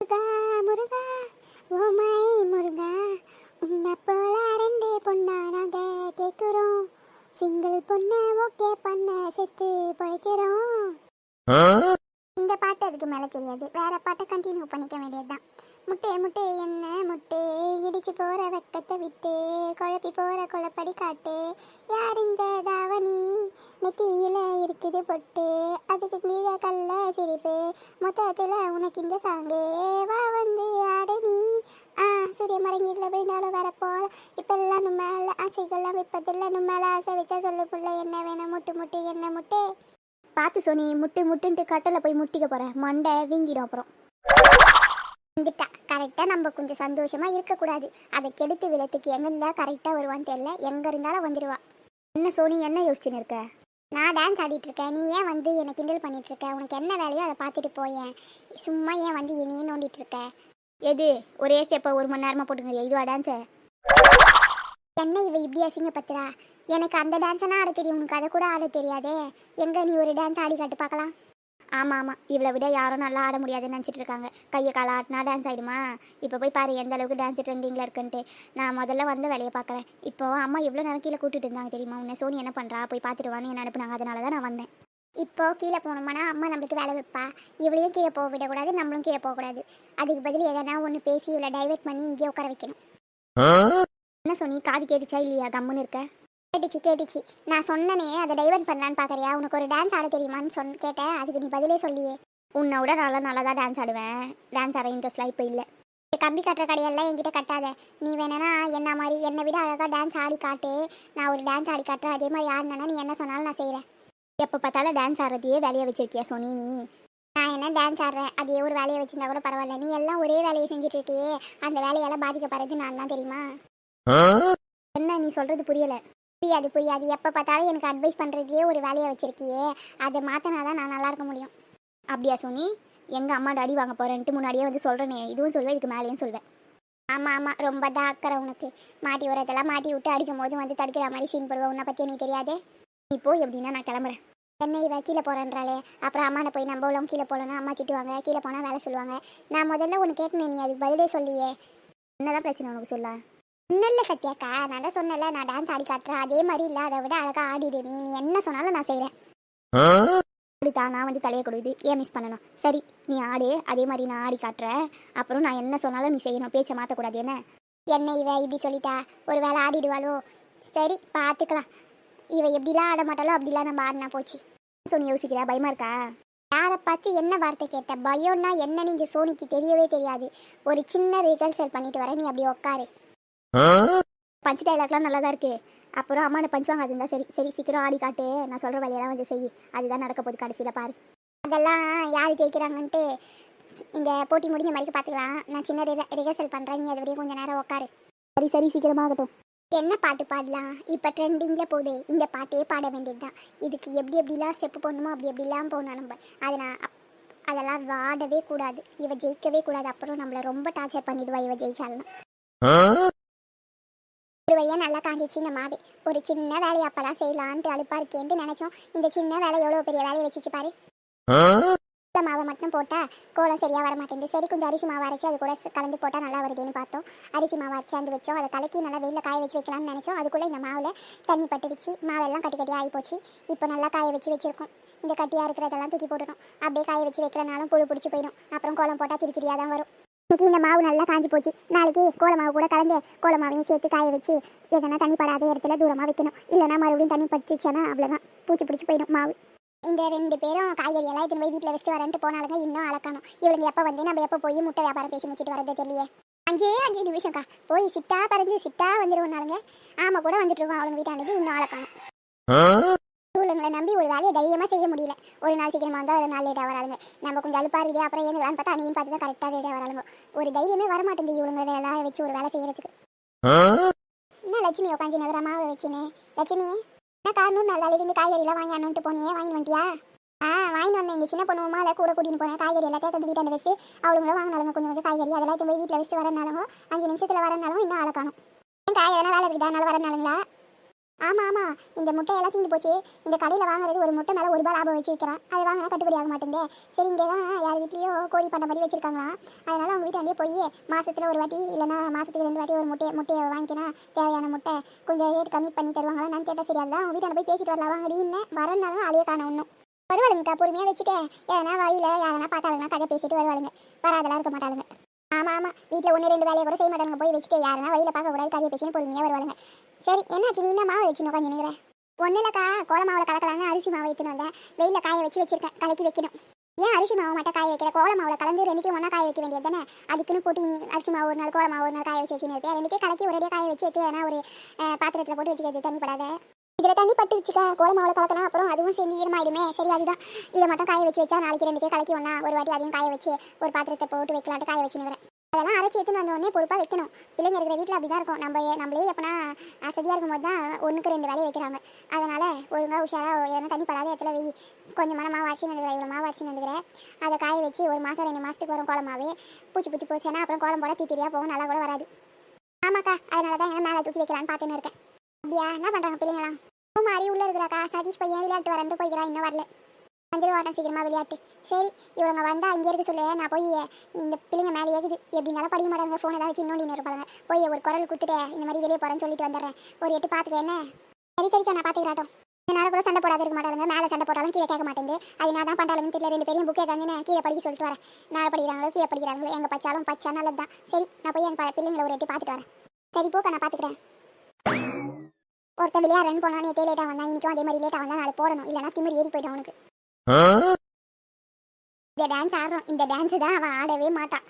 Muruga Muruga oh my முருகா உன்னை போல ரெண்டே பொண்ணா நாங்க கேட்குறோம். சிங்கிள் பொண்ணை ஓகே பண்ண செத்து பழைக்கிறோம். இந்த பாட்டு அதுக்கு மேலே தெரியாது. வேற பாட்டை கண்டினியூ பண்ணிக்க வேண்டியதுதான். முட்டை முட்டை என்ன முட்டை? இடிச்சு போற வெக்கத்தை விட்டு குழப்பி போற குழப்படி காட்டு. யார் இந்த தாவணி? நெத்தியில இருக்குது பொட்டு. அதுக்கு கீழே கல்ல சிரிப்பு. மொத்தத்தில் உனக்கு இந்த சாங்கு வா வந்து ஆடு நீ. ஆ சூரிய மறைஞ்சதுல விழுந்தாலும் வர போல. இப்பெல்லாம் நம்ம ஆசைகள்லாம் வைப்பதில்ல நம்ம ஆசை வச்சா சொல்லு புள்ள என்ன வேணும்? முட்டு முட்டு என்ன முட்டு? பார்த்து சோனி முட்டு முட்டுன்ட்டு கட்டில் போய் முட்டிக்க போகிறேன் மண்டை வீங்கிடும் அப்புறம். வந்துட்டா. கரெக்டாக நம்ம கொஞ்சம் சந்தோஷமாக இருக்கக்கூடாது. அதை கெடுத்து விடத்துக்கு எங்கே இருந்தால் கரெக்டாக வருவான்னு தெரியல. எங்கே இருந்தாலும் வந்துடுவா என்ன சோனி என்ன யோசிச்சுன்னு இருக்க? நான் டான்ஸ் ஆடிட்டு இருக்கேன் நீ ஏன் வந்து என்னை கிண்டல் பண்ணிட்டு இருக்க உனக்கு என்ன வேலையோ அதை பார்த்துட்டு போயேன் சும்மா ஏன் வந்து என்னையே நோண்டிட்டு இருக்க எது? ஒரே ஸ்டெப்பை ஒரு மணி நேரமாக போட்டுங்க இதுவா டான்ஸு என்ன இவ இப்படி அசிங்கப்பத்துறா எனக்கு அந்த டான்ஸனா ஆட தெரியும். உனக்கு அதை கூட ஆட தெரியாதே. எங்க நீ ஒரு டான்ஸ் ஆடி காட்டு பார்க்கலாம். ஆமாம் ஆமாம் இவளை விட யாரும் நல்லா ஆட முடியாதுன்னு நினச்சிட்டு இருக்காங்க. கையை காலை ஆட்டினா டான்ஸ் ஆகிடுமா இப்போ போய் பாரு எந்த அளவுக்கு டான்ஸ் ட்ரெண்டிங்கில் இருக்குன்ட்டு. நான் முதல்ல வந்த வேலையை பார்க்குறேன். இப்போ அம்மா எவ்வளோ நேரம் கீழே கூட்டிட்டு இருந்தாங்க தெரியுமா? உன்னை சோனி என்ன பண்ணுறா போய் பார்த்துட்டு வான்னு என்ன அனுப்புனாங்க. அதனால தான் நான் வந்தேன். இப்போ கீழே போனோம்னா அம்மா நம்மளுக்கு வேலை வைப்பா. இவளையும் கீழே போக விடக்கூடாது நம்மளும் கீழே போகக்கூடாது அதுக்கு பதில் எதனா ஒன்று பேசி இவளை டைவர்ட் பண்ணி இங்கேயே உட்கார வைக்கணும். என்ன சொன்னி காது கேட்டுச்சா இல்லையா? கம்முன்னு இருக்க. கேட்டுச்சு கேட்டுச்சு. நான் சொன்னனே அதை டைவர்ட் பண்ணலான்னு பார்க்கறியா உனக்கு ஒரு டான்ஸ் ஆட தெரியுமான்னு சொன்ன கேட்டேன். அதுக்கு நீ பதிலே சொல்லியே. உன்னை விட நல்லா நல்லா தான் டான்ஸ் ஆடுவேன். டான்ஸ் ஆட இன்ட்ரெஸ்ட்லாம் இப்போ இல்லை. கம்பி கட்டுற கடையெல்லாம் என்கிட்ட கட்டாத. நீ வேணா என்ன மாதிரி என்னை விட அழகாக டான்ஸ் ஆடி காட்டு. நான் ஒரு டான்ஸ் ஆடி காட்டுறேன். அதே மாதிரி ஆடினா நீ என்ன சொன்னாலும் நான் செய்கிறேன் எப்போ பார்த்தாலும் டான்ஸ் ஆடுறதையே வேலையை வச்சிருக்கியா சோனி நீ? நான் என்ன டான்ஸ் ஆடுறேன்? அதே ஒரு வேலையை வச்சிருந்தா கூட பரவாயில்ல. நீ எல்லாம் ஒரே வேலையை செஞ்சுட்டு இருக்கியே அந்த வேலையெல்லாம் பாதிக்கப்படுறது நான் தான் தெரியுமா? என்ன நீ சொல்றது புரியல. புரியாது புரியாது. எப்போ பார்த்தாலும் எனக்கு அட்வைஸ் பண்ணுறதையே ஒரு வேலையை வச்சுருக்கியே. அதை மாற்றினா தான் நான் நல்லா இருக்க முடியும். அப்படியா சோனி? எங்கள் அம்மா டாடி வாங்க போகிறேன்ட்டு முன்னாடியே வந்து சொல்கிறேனே இதுவும் சொல்வேன் இதுக்கு மேலேயும் சொல்வேன் ஆமாம் ஆமாம் ரொம்ப தான் அக்கறை உனக்கு. மாட்டி உரத்தெல்லாம் மாட்டி விட்டு அடிக்கும் போது வந்து தடுக்கிற மாதிரி சீன் போடுவேன். உன்னை பற்றி எனக்கு தெரியாதே? இப்போ எப்படின்னா நான் கிளம்புறேன். என்ன இவ கீழே போகிறேன்றாலே அப்புறம் அம்மாட்ட போய் நம்ம உள்ளவங்க கீழே போகலன்னா அம்மா திட்டுவாங்க. கீழே போனால் வேலை சொல்லுவாங்க. நான் முதல்ல உன்னை கேட்டேனே நீ அதுக்கு பதிலே சொல்லியே. என்னதான் பிரச்சனை உனக்கு சொல்ல? இன்னும் இல்லை சத்யாக்கா. நான் தான் சொன்னல நான் டான்ஸ் ஆடி காட்டுறேன். அதே மாதிரி இல்லை அதை விட அழகாக ஆடிடு நீ. நீ என்ன சொன்னாலும் நான் செய்கிறேன் அப்படித்தா நான் வந்து தலையை கொடுக்குது ஏன் மிஸ் பண்ணணும்? சரி நீ ஆடு. அதே மாதிரி நான் ஆடி காட்டுறேன். அப்புறம் நான் என்ன சொன்னாலும் நீ செய்யணும். பேச்சை மாற்றக்கூடாது என்ன? என்ன இவ இப்படி சொல்லிட்டா. ஒரு வேளை ஆடிடுவாளோ? சரி பார்த்துக்கலாம் இவ எப்படிலாம் ஆட மாட்டாளோ அப்படிலாம் நம்ம ஆடினா போச்சு. சோனி யோசிக்கிறா? பயமா இருக்கா? யாரை பார்த்து என்ன வார்த்தை கேட்ட? பயம்னா என்னன்னு இந்த சோனிக்கு தெரியவே தெரியாது. ஒரு சின்ன ரிகல்சல் பண்ணிட்டு வரேன் நீ அப்படி உட்காரு. பஞ்ச் டைலாக்லாம் நல்லா தான் இருக்கு. அப்புறம் அம்மா என்ன பஞ்ச் வாங்காது இருந்தா சரி சரி சீக்கிரம் ஆடி காட்டு. நான் சொல்கிற வழியெல்லாம் வந்து செய். அதுதான் நடக்க போகுது கடைசியில் பாரு. அதெல்லாம் யார் ஜெயிக்கிறாங்கன்ட்டு இந்த போட்டி முடிஞ்ச மாதிரி பார்த்துக்கலாம் நான் சின்ன ரிஹர்சல் பண்ணுறேன் நீ அது வரையும் கொஞ்சம் நேரம் உட்காரு சரி சரி சீக்கிரமாகட்டும் என்ன பாட்டு பாடலாம்? இப்போ ட்ரெண்டிங்கில் போகுது. இந்த பாட்டே பாட வேண்டியது தான் இதுக்கு எப்படி எப்படிலாம் ஸ்டெப் போடணுமோ அப்படி எப்படிலாம் போகணும் நம்ம. அதை நான் அதெல்லாம் வாடவே கூடாது. இவ ஜெயிக்கவே கூடாது. அப்புறம் நம்மளை ரொம்ப டார்ச்சர் பண்ணிடுவா இவ ஜெயிச்சாலும் ஒரு நல்லா காஞ்சிச்சு இந்த மாவு. ஒரு சின்ன வேலையை அப்பதான் செய்யலான்ட்டு அழுப்பா இருக்கேன்ட்டு நினைச்சோம். இந்த சின்ன வேலை எவ்வளோ பெரிய வேலையை வச்சுச்சு பாரு. இந்த மாவை மட்டும் போட்டா கோலம் சரியா வர மாட்டேங்குது சரி கொஞ்சம் அரிசி மாவு அரைச்சி அது கூட கலந்து போட்டா நல்லா வருதுன்னு பார்த்தோம். அரிசி மாவு அரைச்சாந்து வச்சோம். அதை கலக்கி நல்லா வெயில காய வச்சு வைக்கலாம்னு நினைச்சோம். அதுக்குள்ள இந்த மாவுல தண்ணி பட்டுடுச்சு மாவெல்லாம் கட்டி கட்டி ஆகி போச்சு. இப்போ நல்லா காய வச்சு வச்சிருக்கோம். இந்த கட்டியா இருக்கிறதெல்லாம் தூக்கி போட்டுடும் அப்படியே காய வச்சு வைக்கிறனாலும் புழு பிடிச்சி போயிடும். அப்புறம் கோலம் போட்டா திரி திரியா தான் வரும். இன்னைக்கு இந்த மாவு நல்லா காஞ்சி போச்சு. நாளைக்கு கோல மாவு கூட கலந்து கோல மாவையும் சேர்த்து காய வச்சு எதனா தண்ணி படாத இடத்துல தூரமா வைக்கணும். இல்லைன்னா மறுபடியும் தண்ணி படிச்சுச்சேன்னா அவ்வளோதான் பூச்சி பிடிச்சி போயிடும் மாவு. இந்த ரெண்டு பேரும் காய்கறி எல்லாம் எடுத்துன்னு போய் வீட்டில் வச்சுட்டு வரேன்ட்டு போனாலுங்க இன்னும் அளக்கணும் இவளுங்க எப்போ வந்து நம்ம எப்போ போய் முட்டை வியாபாரம் பேசி முடிச்சுட்டு வரதே தெரியலையே. அஞ்சே அஞ்சு நிமிஷம்க்கா. போய் சிட்டா பறந்து சிட்டா வந்துருவோம்னாலுங்க ஆமா கூட வந்துட்டு இருக்கோம். அவளுங்க வீட்டாண்டுக்கு இன்னும் அளக்கணும் இவளுங்களை நம்பி ஒரு வேலையை தைரியமாக செய்ய முடியல. ஒரு நாள் சீக்கிரமா வந்தால் ஒரு நாள் லேட்டாக வராளுங்க நம்ம கொஞ்சம் அழுப்பா இருக்குது அப்புறம் ஏந்துக்கலான்னு பார்த்தா அணியும் பார்த்து தான் கரெக்டாக லேட்டாக வராளுங்க ஒரு தைரியமே வர மாட்டேங்குது இவளுங்களை எல்லாம் வச்சு ஒரு வேலை செய்யறதுக்கு. என்ன லட்சுமி உட்காந்து நகர மாவு வச்சுனே லட்சுமி என்ன காரணம் நல்லா இருந்து காய்கறிலாம் வாங்கி அண்ணன்ட்டு போனியே வாங்கி வந்துட்டியா? ஆ வாங்கிட்டு வந்தேன். எங்கள் சின்ன பொண்ணுமா இல்லை கூட கூட்டின்னு போனேன். காய்கறி எல்லாத்தையும் தந்து வீட்டாண்ட வச்சு அவளுங்களும் வாங்கினாலுங்க கொஞ்சம் கொஞ்சம் காய்கறி அதெல்லாம் போய் வீட்டில் வச்சுட்டு வரனாலும் அஞ்சு நிமிஷத்தில் வரனாலும் இன்னும் ஆளை காணும். ஏன் காய் எதனா வேலை இருக்குதா? அதனால வரனாலுங்களா ஆமா ஆமா. இந்த முட்டை எல்லாம் தீந்து போச்சு. இந்த கடையில வாங்குறது ஒரு முட்டை மேல ஒரு ரூபாய் லாபம் வச்சு விற்கிறேன் அது வாங்கினா கட்டுப்படி ஆக மாட்டேங்குது. சரி இங்கே தான் யார் வீட்லயோ கோழி பண்ண மாதிரி வச்சிருக்காங்களாம் அதனால அவங்க வீட்டாண்டே போய் மாசத்துல ஒரு வாட்டி இல்லைன்னா மாசத்துக்கு ரெண்டு வாட்டி ஒரு முட்டையை முட்டையை வாங்கிக்கினா தேவையான முட்டை கொஞ்சம் ரேட் கம்மி பண்ணி தருவாங்களா நான் கேட்டால் சரி அதான் அவங்க வீட்டாண்ட போய் பேசிட்டு வரலாம். வாங்கடின்னு வரனாலும் அதையே காண ஒன்றும் வருவாளுங்கக்கா பொறுமையாக வச்சுட்டேன் எதனா வழியில் யாரனா பார்த்தாலுங்க கதை பேசிட்டு வருவாளுங்க. வராதெல்லாம் இருக்க மாட்டாளுங்க. ஆமாம் ஆமாம் வீட்டில் ஒன்று ரெண்டு வேலையை கூட செய்ய மாட்டாங்க போய் வச்சுட்டு யாருன்னா வழியில் பார்க்கக்கூடாது. கதையை பேசின்னு பொறுமையாக வருவாளுங்க. சரி என்னாச்சு? நீ என்ன மாவு வச்சுன்னு உட்காந்து நினைக்கிறேன் ஒன்றும் இல்லைக்கா கோல மாவில் கலக்கலான்னு அரிசி மாவு எடுத்துன்னு வந்தேன். வெயிலில் காய வச்சு வச்சிருக்கேன் கலக்கி வைக்கணும். ஏன் அரிசி மாவு மட்டும் காய வைக்கிற கோல மாவில் கலந்து ரெண்டுத்தையும் ஒன்றா காய வைக்க வேண்டியது தானே? அதுக்குன்னு போட்டு நீ அரிசி மாவு ஒரு நாள் கோல மாவு ஒரு நாள் காய வச்சு வச்சுன்னு இருப்பேன் ரெண்டுத்தையும் கலக்கி ஒரே காய வச்சு எடுத்து ஏன்னா ஒரு பாத்திரத்தில் போட்டு வச்சுக்கிறது தண்ணி படாத. இதில் தண்ணி பட்டு வச்சுக்க. கோல மாவில் கலக்கலாம் அப்புறம் அதுவும் சேர்ந்து ஈரமாயிடுமே. சரி அதுதான். இதை மட்டும் காய வச்சு வச்சா நாளைக்கு ரெண்டுத்தையும் கலக்கி ஒன்றா ஒரு வாட்டி அதையும் காய வச்சு ஒரு பாத்திரத்தை போட்டு வைக்கலான்ட்டு காய வச்சுன்னு அதெல்லாம் அரைச்சி எடுத்துன்னு வந்த உடனே பொறுப்பாக வைக்கணும். பிள்ளைங்க இருக்கிற வீட்டில் அப்படி தான் இருக்கும். நம்ம நம்மளே எப்போனா அசதியாக இருக்கும்போது தான் ஒன்றுக்கு ரெண்டு வேலையை வைக்கிறாங்க. அதனால் ஒழுங்காக உஷாராக எதனா தண்ணி படாத இடத்துல வெய் கொஞ்சமான மாவு அரைச்சி வந்துக்கிறேன் இவ்வளோ மாவு அரைச்சி வந்துக்கிறேன். அதை காய வச்சு ஒரு மாதம் ரெண்டு மாதத்துக்கு வரும் கோலமாவே. பூச்சி பூச்சி போச்சுன்னா அப்புறம் கோலம் போட தீத்திரியாக போகும் நல்லா கூட வராது. ஆமாக்கா அதனால தான் என்ன மேலே தூக்கி வைக்கலான்னு பார்த்துன்னு இருக்கேன். அப்படியா? என்ன பண்ணுறாங்க பிள்ளைங்களாம்? மாதிரி உள்ளே இருக்கிறாக்கா. சதீஷ் பையன் விளையாட்டு வரேன்ட்டு போய்க்கிறான் இன்னும் வரல. வந்துடுவாட்டம் சீக்கிரமா விளையாட்டு. சரி இவங்க வந்தா இங்கே இருக்கு சொல்லு நான் போய் இந்த பிள்ளைங்க மேலே ஏகுது. எப்படினாலும் படிக்க மாட்டாங்க ஃபோன் ஏதாவது வச்சு நோண்டின்னு இருப்பாங்க போய் ஒரு குரல் கொடுத்துட்டு இந்த மாதிரி வெளியே போகிறேன்னு சொல்லிட்டு வந்துடுறேன். ஒரு எட்டு பார்த்துக்க என்ன? சரி சரிக்கா நான் பார்த்துக்கிறாட்டும் என்னால் கூட சண்டை போடாத இருக்க மாட்டாங்க மேலே சண்டை போட்டாலும் கீழே கேட்க மாட்டேங்குது அது நான் தான் பண்ணுறாங்கன்னு தெரியல ரெண்டு பேரையும் புக்கே தாங்க கீழே படிக்க சொல்லிட்டு வரேன். மேலே படிக்கிறாங்களோ கீழே படிக்கிறாங்களோ எங்கே பச்சாலும் பச்சா நல்லது தான் சரி நான் போய் என் பிள்ளைங்களை ஒரு எட்டி பார்த்துட்டு வரேன். சரி போக்கா நான் பார்த்துக்கிறேன் ஒருத்தன் விளையாடுறேன்னு போனா நேற்றே லேட்டாக வந்தான். இன்னைக்கும் அதே மாதிரி லேட்டாக வந்தால் நாளை போடணும். இல்லைனா திமிர் ஏறி போயிடும் அவனுக்கு. இந்த டான்ஸ் ஆடுறோம். இந்த டான்ஸ் தான் அவன் ஆடவே மாட்டான்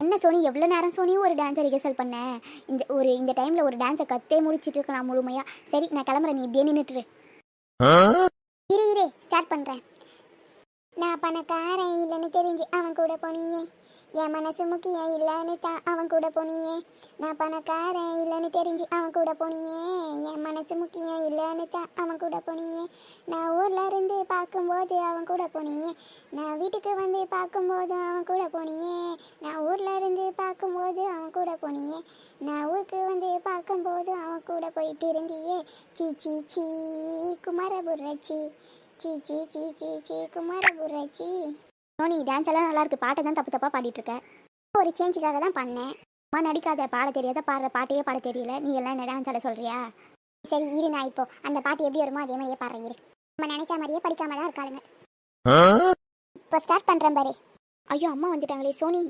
என்ன சோனி எவ்வளோ நேரம் சோனி ஒரு டான்ஸை ரிஹர்சல் பண்ண? இந்த ஒரு இந்த டைமில் ஒரு டான்ஸை கத்தே முடிச்சிட்டு இருக்கலாம் முழுமையாக சரி நான் கிளம்புறேன். நீ இப்படியே நின்றுட்டுரு இரு. இரு ஸ்டார்ட் பண்ணுறேன் நான் பணக்காரன் இல்லைன்னு தெரிஞ்சு அவன் கூட போனியே. என் மனசு முக்கியம் இல்லைன்னு தான் அவன் கூட போனியே. நான் பணக்காரன் இல்லைன்னு தெரிஞ்சு அவன் கூட போனியே. என் மனசு முக்கியம் இல்லைன்னு தான் அவன் கூட போனியே. நான் ஊர்ல இருந்து பார்க்கும்போது அவன் கூட போனியே. நான் வீட்டுக்கு வந்து பார்க்கும்போதும் அவன் கூட போனியே. நான் ஊர்ல இருந்து பார்க்கும்போது அவன் கூட போனியே. நான் ஊருக்கு வந்து பார்க்கும்போது அவன் கூட போயிட்டு இருந்தியே. சீ சீ சீ குமாரபுரட்சி. சீ சீ சீ சீ சீ குமாரபுரட்சி. சோனி டான்ஸ் எல்லாம் நல்லா இருக்கு. பாட்டை தான் தப்பு தப்பாக பாடிட்டு இருக்க. ஒரு சேஞ்சுக்காக தான் பண்ணேன். அம்மா நடிக்காத பாட தெரியாத பாடுற பாட்டையே பாட தெரியல. நீ எல்லாம் என்ன டான்ஸ் ஆட சொல்றியா? சரி இரு நான் இப்போ அந்த பாட்டு எப்படி வருமோ அதே மாதிரியே பாடுறேன் இரு. நம்ம நினைச்ச மாதிரியே படிக்காம தான் இருக்காளுங்க. இப்போ ஸ்டார்ட் பண்ணுறேன் பாரு. ஐயோ அம்மா வந்துட்டாங்களே. சோனி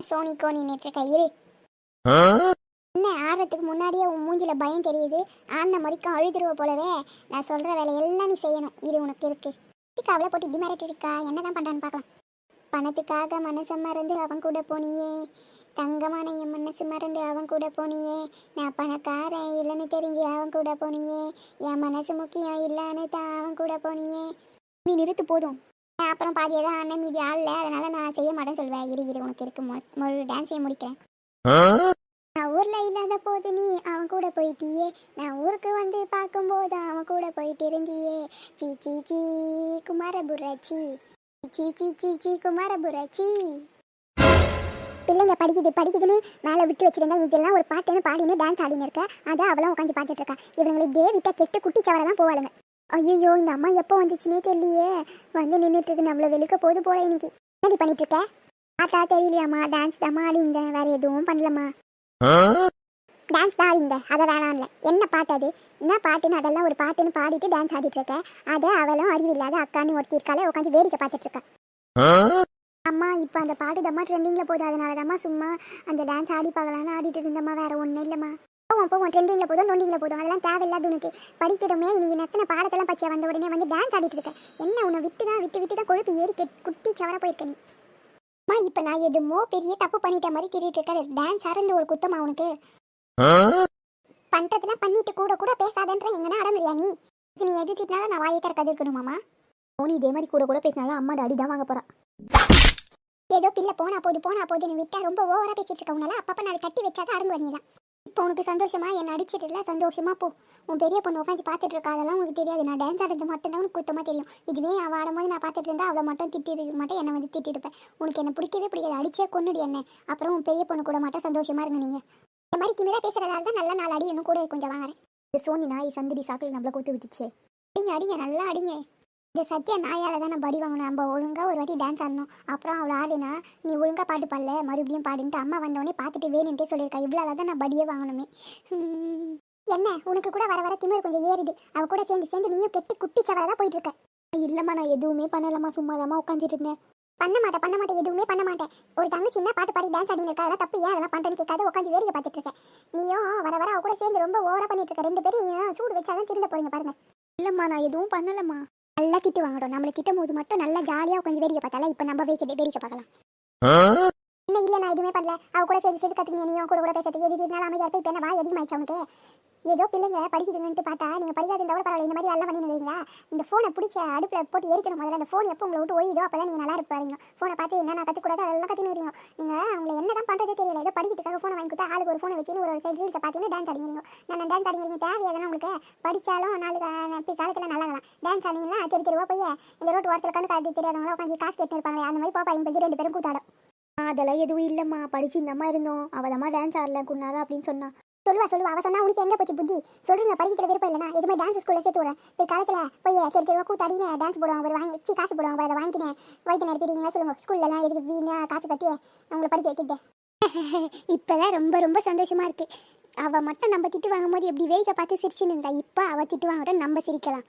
சோனி கோனி நேற்று இரு. என்ன ஆடுறதுக்கு முன்னாடியே உன் மூஞ்சில பயம் தெரியுது? ஆடின முறைக்கும் அழுதுருவ போலவே. நான் சொல்ற வேலையெல்லாம் நீ செய்யணும். இரு உனக்கு இருக்கு. அவளை போட்டு இப்படி மிரட்டி இருக்கா என்னதான் பண்றான்னு பார்க்கலாம். பணத்துக்காக மனசை மறந்து அவன் கூட போனியே. தங்கமான என் மனசு மறந்து அவன் கூட போனியே. நான் பணக்காரன் இல்லைன்னு தெரிஞ்சு அவன் கூட போனியே. என் மனசு முக்கியம் இல்லைன்னு தான் அவன் கூட போனியே. நீ நிறுத்து போதும். அப்புறம் பாதி தான் அண்ணன் மீதி ஆள் அதனால நான் செய்ய மாட்டேன்னு சொல்வேன் இரு இரு உனக்கு இருக்கு. மொ- முழு செய்ய முடிக்கிறேன். நான் ஊர்ல இல்லாத போது நீ அவன் கூட போயிட்டியே. நான் ஊருக்கு வந்து பார்க்கும்போது அவன் கூட போயிட்டு இருந்தியே சீ சீ சீ குமாரபுரட்சி. சீ சீ சீ சீ குமாரபுரட்சி பிள்ளைங்க படிக்குது படிக்குதுன்னு மேலே விட்டு வச்சிருந்தா இதெல்லாம் ஒரு பாட்டுன்னு பாடின்னு டான்ஸ் ஆடின்னு இருக்க. அதை அவளும் உட்காந்து பார்த்துட்டு இருக்கா. இவங்களை இப்படியே விட்டா கெட்டு குட்டி சவரை தான் போவாளுங்க. ஐயோ இந்த அம்மா எப்போ வந்துச்சுனே தெரியலையே. வந்து நின்றுட்டு இருக்கு நம்மள வெளுக்க போது போல இன்னைக்கு. என்னடி பண்ணிட்டு இருக்க? பார்த்தா தெரியலையாம்மா டான்ஸ் தான் ஆடிந்தேன் வேற எதுவும் பண்ணலம்மா. டான்ஸ் தான் ஆடிந்தேன் அதை வேணாம்ல. என்ன பாட்டு அது? என்ன பாட்டுன்னு அதெல்லாம் ஒரு பாட்டுன்னு பாடிட்டு டான்ஸ் ஆடிட்டு இருக்க அதை அவளும் அறிவில்லாத அக்கான்னு ஒருத்தி இருக்காளே உட்காந்து வேடிக்கை பார்த்துட்டு இருக்கா. அம்மா இப்போ அந்த பாட்டு தம்மா ட்ரெண்டிங்கில் போகுது அதனால தாம்மா சும்மா அந்த டான்ஸ் ஆடி பார்க்கலான்னு ஆடிட்டு இருந்தம்மா வேற ஒன்றும் இல்லைம்மா. போவோம் போவோம் ட்ரெண்டிங்கில் போதும் நொண்டிங்கில் போதும் அதெல்லாம் தேவையில்லாத உனக்கு. படிக்கிறோமே நீங்கள் நத்தின பாடத்தெல்லாம் பச்சை வந்த உடனே வந்து டான்ஸ் ஆடிட்டு இருக்க. என்ன உன்னை விட்டு தான் விட்டு விட்டு தான் கொழுப்பு ஏறி கெட் குட்டி சவர போயிருக்க நீ. அம்மா இப்போ நான் எதுமோ பெரிய தப்பு பண்ணிட்ட மாதிரி திரிட்டு இருக்க. டான்ஸ் ஆரந்து ஒரு குத்தமா உனக்கு? பண்றதுலாம் பண்ணிட்டு கூட கூட பேசாதன்ற எங்கன்னா அடங்குறியா நீ இதுக்கு நீ எது திட்டினாலும் நான் வாயை திறக்காது இருக்கணுமாமா போனி இதே மாதிரி கூட கூட பேசினாலும் அம்மா அடி தான் வாங்க போறா ஏதோ பிள்ளை போனா போது போனா போதுன்னு விட்டா ரொம்ப ஓவரா பேசிட்டு இருக்க உன்னால அப்பப்ப நான் கட்டி வச்சாதான் அடங்கு நீதான் இப்போ உனக்கு சந்தோஷமா? என்ன இல்லை சந்தோஷமா போ. உன் பெரிய பொண்ணு உட்காந்து பார்த்துட்டு இருக்கா அதெல்லாம் உனக்கு தெரியாது. நான் டான்ஸ் ஆடுறது மட்டும் தான் உனக்கு குத்தமா தெரியும். இதுவே அவள் ஆடும்போது நான் பார்த்துட்டு இருந்தா அவளை மட்டும் திட்டிருக்க மாட்டேன் என்னை வந்து திட்டிருப்பேன். உனக்கு என்ன பிடிக்கவே பிடிக்காது. அடிச்சே கொன்னுடி என்ன. அப்புறம் உன் பெரிய பொண்ணு கூட மட்டும் சந்தோஷமா இருங்க நீங்க. இந்த மாதிரி திமிரா பேசுறதால தான் நல்லா நாள் அடி இன்னும் கூட கொஞ்சம் வாங்குறேன். இந்த சோனி நாய் சந்திரி சாக்கில் நம்மள கொத்து விட்டுச்சே. அடிங்க அடிங்க நல்லா அடிங்க. இந்த சத்யா நாயால தான் நான் படி வாங்கணும் நம்ம ஒழுங்கா ஒரு வாட்டி டான்ஸ் ஆடணும். அப்புறம் அவள் ஆடுனா நீ ஒழுங்கா பாட்டு பாடல மறுபடியும் பாடின்ட்டு அம்மா வந்தவொடனே பார்த்துட்டு வேணுன்ட்டே சொல்லியிருக்கா. இவ்வளோ தான் நான் படியே வாங்கணுமே. என்ன உனக்கு கூட வர வர திமிர் கொஞ்சம் ஏறுது. அவ கூட சேர்ந்து சேர்ந்து நீயும் கெட்டி குட்டி சவலை தான் போயிட்டு இருக்க. இல்லைம்மா நான் எதுவுமே பண்ணலம்மா. சும்மா தாம்மா உட்காந்துட்டு இருந்தேன். பண்ண மாட்டேன் பண்ண மாட்டேன் எதுவுமே பண்ண மாட்டேன். ஒரு தங்கச்சி என்ன பாட்டு பாடி டான்ஸ் ஆடினு இருக்கா? அதெல்லாம் தப்பு ஏன்? அதெல்லாம் பண்ணுறேன்னு கேட்காத. உட்காந்து வேடிக்கை பார்த்துட்டு இருக்கேன். நீயும் வர வர அவ கூட சேர்ந்து ரொம்ப ஓவரா பண்ணிட்டு இருக்க. ரெண்டு பேரும் சூடு வச்சாதான் திருந்த போறீங்க பாருங்க. இல்லம்மா நான் எதுவும் பண்ணலம்மா. நல்லா திட்டு வாங்கட்டும் நம்மளை திட்டும் போது மட்டும் நல்லா ஜாலியாக உட்காந்து வேடிக்கை பார்த்தால இப்போ நம்ம வேடிக்கை வேடிக்கை பார்க்கலாம். என்ன இல்லை நான் எதுவுமே பண்ணல. அவ கூட சேர்ந்து சேர்ந்து கற்றுங்க நீயும் கூட கூட பேசுறது எது இருந்தாலும் அமைதியாக இருப்ப இப்போ என்ன வா அதிகமாயிடுச்சு அவனுக்கு ஏதோ பிள்ளைங்க படிக்குதுங்கன்ட்டு பார்த்தா நீங்கள் படிக்காத இருந்தால் கூட பரவாயில்ல இந்த மாதிரி எல்லாம் பண்ணிருந்தீங்களா இந்த ஃபோனை பிடிச்ச அடுப்பில் போட்டு எரிக்கணும் முதல்ல. அந்த ஃபோன் எப்போ உங்களை விட்டு ஒழியுதோ அப்போ தான் நீங்கள் நல்லா இருப்பாருங்க ஃபோனை பார்த்து என்ன நான் கற்றுக்கூடாது அதெல்லாம் கற்றுன்னு நீங்கள் அவங்களை என்ன தான் பண்ணுறதே தெரியல. ஏதோ படிக்கிறதுக்காக ஃபோனை வாங்கி கொடுத்தா ஆளுக்கு ஒரு ஃபோனை வச்சுன்னு ஒரு சைடு ரீல்ஸை பார்த்துன்னு டான்ஸ் ஆடிங்க நான் டான்ஸ் ஆடிங்க தேவையாதான் உங்களுக்கு? படித்தாலும் நாலு கா- காலத்தில் நல்லாகலாம் டான்ஸ் ஆடிங்கன்னா தெரு தெருவா போய். இந்த ரோட்டு ஓரத்தில் கண்டு காது தெரியாதவங்களா உட்காந்து காசு கேட்டு இருப்பாங்க அந்த மாதிரி போப்பாங்க ரெண்டு பேரும் கூத்தாடும். அதெல்லாம் எதுவும் இல்லைம்மா. படிச்சு இந்த அம்மா இருந்தோம். அவள் தாம்மா டான்ஸ் ஆடல குன்னாரா அப்படின்னு சொன்னா. சொல்லுவா சொல்லுவா. அவ சொன்னா உனக்கு எங்க போச்சு புத்தி? சொல்றீங்க படிக்கிற விருப்பம் இல்லைனா எதுவுமே டான்ஸ் ஸ்கூல்ல சேர்த்து விடுறேன். இப்போ காலத்துல போய் தெரு தெருவா கூத்தாடினே டான்ஸ் போடுவாங்க. ஒரு வாங்கி சி காசு போடுவாங்க. அதை வாங்கினேன் வயிற்று நிரப்பிடுவீங்களா சொல்லுங்க. ஸ்கூல்ல எல்லாம் எதுக்கு வீணா காசு கட்டி உங்களை படிக்க வைக்கிறது? இப்பதான் ரொம்ப ரொம்ப சந்தோஷமா இருக்கு. அவ மட்டும் நம்ம திட்டு வாங்கும்போது எப்படி வேடிக்கை பார்த்து சிரிச்சுன்னு இருந்தா இப்போ அவ திட்டு வாங்கட்டும் நம்ம சிரிக்கலாம்.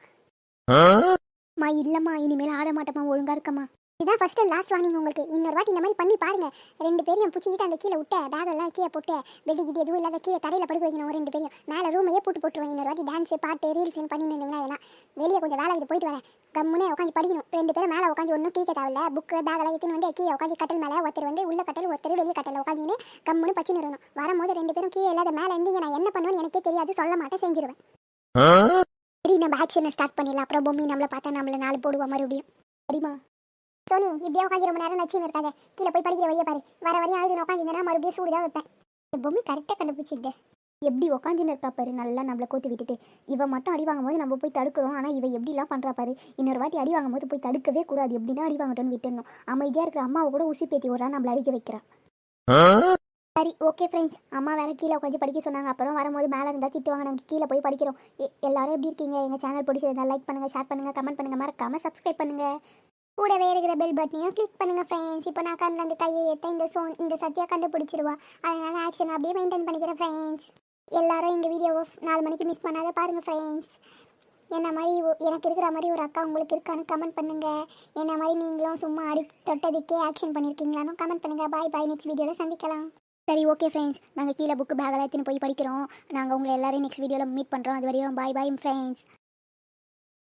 மா இல்லைம்மா. இனிமேல் ஆட மாட்டேம்மா. ஒழுங்கா இருக்கம்மா. இதான் ஃபர்ஸ்ட் அண்ட் லாஸ்ட் வார்னிங் உங்களுக்கு. இன்னொரு வாட்டி இந்த மாதிரி பண்ணி பாருங்க. ரெண்டு பேரையும் பிடிச்சிக்கிட்டு அந்த கீழே விட்ட பேக் எல்லாம் கீழே போட்டு பெட்டு கிட்ட எதுவும் இல்லாத கீழே தரையில படுக்க வைக்கணும் ஒரு ரெண்டு பேரையும். மேலே ரூமையே போட்டு போட்டுருவேன். இன்னொரு வாட்டி டான்ஸ் பாட்டு ரீல்ஸ் பண்ணி இருந்தீங்கன்னா அதெல்லாம் வெளியே கொஞ்சம் வேலை இது போயிட்டு வரேன். கம்முனே உட்காந்து படிக்கணும். ரெண்டு பேரும் மேலே உட்காந்து ஒன்றும் கிழிக்க தேவையில்ல. புக்கு பேக் எல்லாம் எடுத்துன்னு வந்து கீழே உட்காந்து கட்டல் மேலே ஒருத்தர் வந்து உள்ள கட்டல் ஒருத்தர் வெளியே கட்டல உட்காந்து கம்முன்னு பச்சின்னு இருக்கணும். வரும்போது ரெண்டு பேரும் கீழே இல்லாத மேலே இருந்தீங்க. நான் என்ன பண்ணுவேன்னு எனக்கே தெரியாது. சொல்ல மாட்டேன். செஞ்சிருவேன். சரி நம்ம ஆக்ஷனை ஸ்டார்ட் பண்ணிடலாம். அப்புறம் பொம்மி நம்மளை பார்த்தா நம்மள நாலு போடுவா மறுபடியும். சரிம்மா சோனி இப்படியே உட்காந்து ரொம்ப நேரம் நச்சுன்னு இருக்காது. கீழே போய் படிக்கிற வழியை பாரு. வர வரையும் அழுது உட்காந்துருந்தேன்னா மறுபடியும் சூடு தான் வைப்பேன். இந்த பொம்மி கரெக்டாக கண்டுபிடிச்சிருது எப்படி உக்காந்துன்னு இருக்கா பாரு நல்லா நம்மளை கோத்து விட்டுட்டு. இவ மட்டும் அடி வாங்கும்போது நம்ம போய் தடுக்கிறோம். ஆனால் இவன் எப்படிலாம் பண்ணுறா பாரு. இன்னொரு வாட்டி அடி வாங்கும்போது போய் தடுக்கவே கூடாது. எப்படின்னா அடி வாங்கட்டும்னு விட்டுடணும். அமைதியாக இருக்கிற அம்மாவை கூட ஊசி பேத்தி விடுறா நம்மளை அடிக்க வைக்கிறா. சரி ஓகே ஃப்ரெண்ட்ஸ் அம்மா வேற கீழே உட்காந்து படிக்க சொன்னாங்க. அப்புறம் வரும்போது மேலே இருந்தால் திட்டுவாங்க நாங்கள் கீழே போய் படிக்கிறோம். எல்லாரும் எப்படி இருக்கீங்க? எங்கள் சேனல் பிடிச்சிருந்தா லைக் பண்ணுங்கள் ஷேர் பண்ணுங்கள் கமெண்ட் பண்ணுங்கள் மறக்காமல் சப்ஸ்கிரைப் பண்ணுங்கள் கூடவே இருக்கிற பெல் பட்டனையும் கிளிக் பண்ணுங்க ஃப்ரெண்ட்ஸ் இப்போ நான் கண்ணில் அந்த கையை ஏற்ற இந்த சோன் இந்த சத்யா கண்டுபிடிச்சிருவா. அதனால ஆக்ஷன் அப்படியே மெயின்டைன் பண்ணிக்கிறேன் ஃப்ரெண்ட்ஸ் எல்லாரும் எங்கள் வீடியோவை நாலு மணிக்கு மிஸ் பண்ணாத பாருங்க ஃப்ரெண்ட்ஸ் என்ன மாதிரி எனக்கு இருக்கிற மாதிரி ஒரு அக்கா உங்களுக்கு இருக்கான்னு கமெண்ட் பண்ணுங்க. என்ன மாதிரி நீங்களும் சும்மா அடி தொட்டதுக்கே ஆக்ஷன் பண்ணியிருக்கீங்களான்னு கமெண்ட் பண்ணுங்க. பாய் பாய் நெக்ஸ்ட் வீடியோவில் சந்திக்கலாம். சரி ஓகே ஃப்ரெண்ட்ஸ் நாங்கள் கீழே புக்கு பேக்கெல்லாம் எடுத்துன்னு போய் படிக்கிறோம். நாங்கள் உங்களை எல்லாரையும் நெக்ஸ்ட் வீடியோவில் மீட் பண்ணுறோம் அது வரையும் பாய் பாய் ஃப்ரெண்ட்ஸ்